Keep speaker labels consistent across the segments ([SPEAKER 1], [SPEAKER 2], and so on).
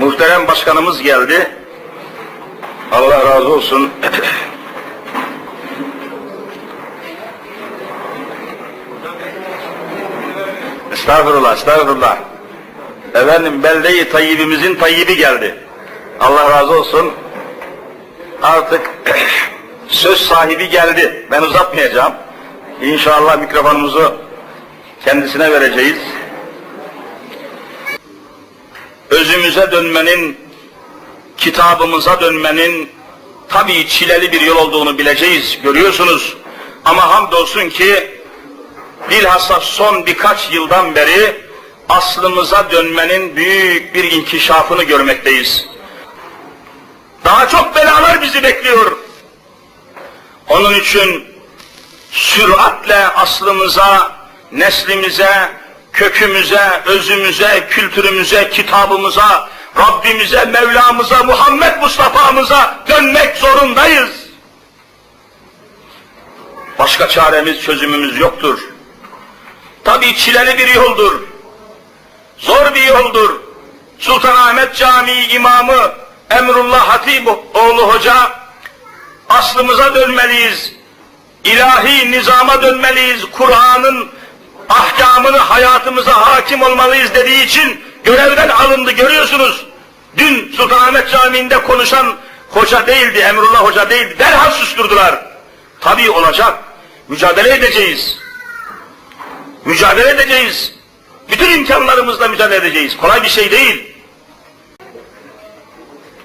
[SPEAKER 1] Muhterem başkanımız geldi. Allah razı olsun. estağfurullah, estağfurullah. Efendim belde-i tayyibimizin tayyibi geldi. Allah razı olsun. Artık söz sahibi geldi. Ben uzatmayacağım. İnşallah mikrofonumuzu kendisine vereceğiz. Özümüze dönmenin, kitabımıza dönmenin tabii çileli bir yol olduğunu bileceğiz, görüyorsunuz. Ama hamdolsun ki bilhassa son birkaç yıldan beri aslımıza dönmenin büyük bir inkişafını görmekteyiz. Daha çok belalar bizi bekliyor. Onun için süratle aslımıza, neslimize, kökümüze, özümüze, kültürümüze, kitabımıza, Rabbimize, Mevlamıza, Muhammed Mustafa'mıza dönmek zorundayız. Başka çaremiz, çözümümüz yoktur. Tabii çileli bir yoldur. Zor bir yoldur. Sultanahmet Camii imamı Emrullah Hatip oğlu hoca aslımıza dönmeliyiz. İlahi nizama dönmeliyiz. Kur'an'ın ahkamını hayatımıza hakim olmalıyız dediği için görevden alındı görüyorsunuz. Dün Sultanahmet Camii'nde konuşan hoca değildi, Emrullah hoca değildi. Derhal susturdular. Tabii olacak. Mücadele edeceğiz. Mücadele edeceğiz. Bütün imkanlarımızla mücadele edeceğiz. Kolay bir şey değil.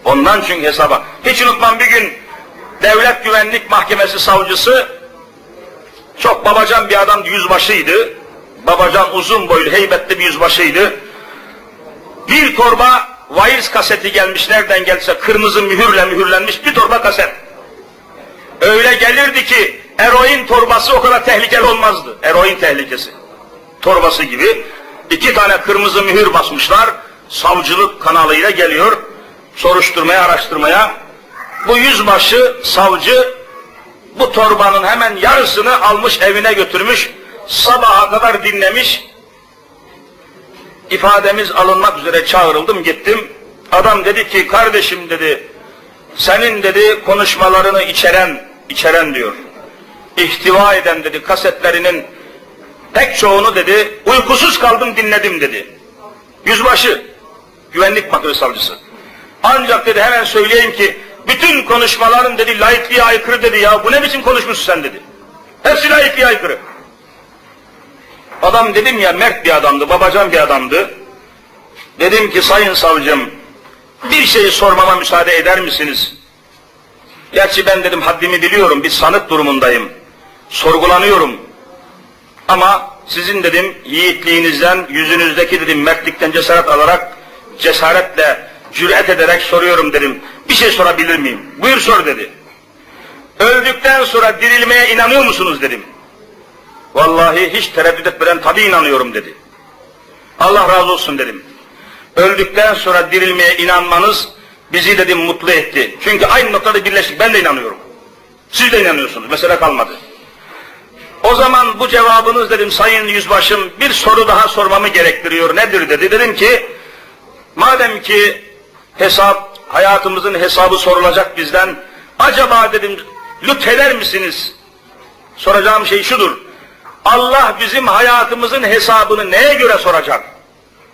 [SPEAKER 1] Ondan çünkü hesaba. Hiç unutmam bir gün Devlet Güvenlik Mahkemesi savcısı çok babacan bir adam yüzbaşıydı. Babacan uzun boylu heybetli bir yüzbaşıydı. Bir torba Wires kaseti gelmiş nereden gelse kırmızı mühürle mühürlenmiş bir torba kaset. Öyle gelirdi ki eroin torbası o kadar tehlikeli olmazdı. Eroin tehlikesi. Torbası gibi iki tane kırmızı mühür basmışlar. Savcılık kanalıyla geliyor. Soruşturmaya, araştırmaya. Bu yüzbaşı, savcı bu torbanın hemen yarısını almış evine götürmüş. Sabaha kadar dinlemiş. İfademiz alınmak üzere çağrıldım gittim. Adam dedi ki kardeşim dedi senin dedi konuşmalarını içeren, içeren diyor. İhtiva eden dedi kasetlerinin pek çoğunu dedi uykusuz kaldım dinledim dedi. Yüzbaşı, güvenlik makine savcısı. Ancak dedi hemen söyleyeyim ki bütün konuşmaların dedi laikliğe aykırı dedi ya bu ne biçim konuşmuşsun sen dedi. Hepsi laikliğe aykırı. Adam dedim ya mert bir adamdı, babacan bir adamdı. Dedim ki sayın savcım bir şeyi sormama müsaade eder misiniz? Gerçi ben dedim haddimi biliyorum, bir sanık durumundayım. Sorgulanıyorum. Ama sizin dedim yiğitliğinizden, yüzünüzdeki dedim mertlikten cesaret alarak, cesaretle, cüret ederek soruyorum dedim. Bir şey sorabilir miyim? Buyur sor dedi. Öldükten sonra dirilmeye inanıyor musunuz dedim. Vallahi hiç tereddüt etmeden tabii inanıyorum dedi. Allah razı olsun dedim. Öldükten sonra dirilmeye inanmanız bizi dedim mutlu etti. Çünkü aynı noktada birleştik. Ben de inanıyorum. Siz de inanıyorsunuz. Mesele kalmadı. O zaman bu cevabınız dedim sayın yüzbaşım bir soru daha sormamı gerektiriyor. Nedir dedi. Dedim ki madem ki hesap hayatımızın hesabı sorulacak bizden acaba dedim lütfeder misiniz? Soracağım şey şudur. Allah bizim hayatımızın hesabını neye göre soracak?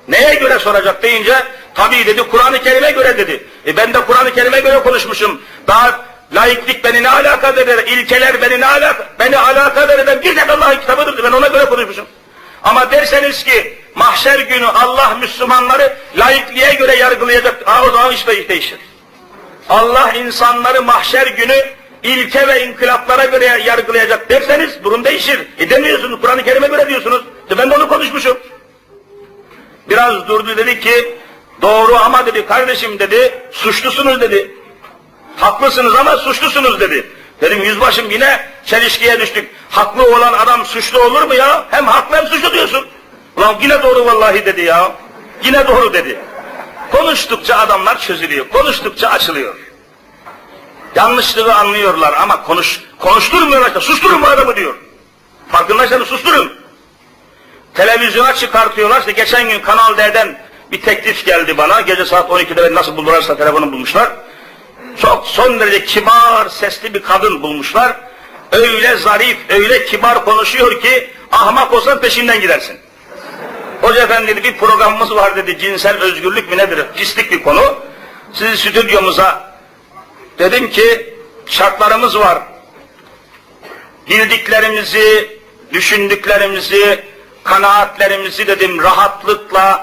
[SPEAKER 1] Neye göre soracak deyince tabii dedi Kur'an-ı Kerim'e göre dedi. E ben de Kur'an-ı Kerim'e göre konuşmuşum. Daha laiklik beni ne alakadar eder, ilkeler beni ne alakadar, beni alakadar eden bir tek Allah'ın kitabıdır. Ben ona göre konuşmuşum. Ama derseniz ki mahşer günü Allah Müslümanları laikliğe göre yargılayacak. Aa, o zaman iş değişir. Allah insanları mahşer günü ilke ve inkılaplara göre yargılayacak derseniz durum değişir. E demiyorsunuz, Kur'an-ı Kerim'e göre diyorsunuz. E ben de onu konuşmuşum. Biraz durdu dedi ki, doğru ama dedi kardeşim dedi, suçlusunuz dedi. Haklısınız ama suçlusunuz dedi. Dedim yüzbaşım yine çelişkiye düştük. Haklı olan adam suçlu olur mu ya? Hem haklı hem suçlu diyorsun. Ulan yine doğru vallahi dedi ya. Yine doğru dedi. Konuştukça adamlar çözülüyor. Konuştukça açılıyor. Yanlışlığı anlıyorlar ama konuş, konuşturmuyorlar işte. Susturun bu adamı diyor. Farkındaysanız susturun. Televizyona çıkartıyorlar işte geçen gün Kanal D'den bir teklif geldi bana. Gece saat 12'de beni nasıl buldularsa telefonu bulmuşlar. Çok son derece kibar sesli bir kadın bulmuşlar. Öyle zarif, öyle kibar konuşuyor ki ahmak olsan peşinden gidersin. Hoca efendi dedi bir programımız var dedi cinsel özgürlük mü nedir? Pislik bir konu. Sizi stüdyomuza dedim ki şartlarımız var. Bildiklerimizi, düşündüklerimizi, kanaatlerimizi dedim rahatlıkla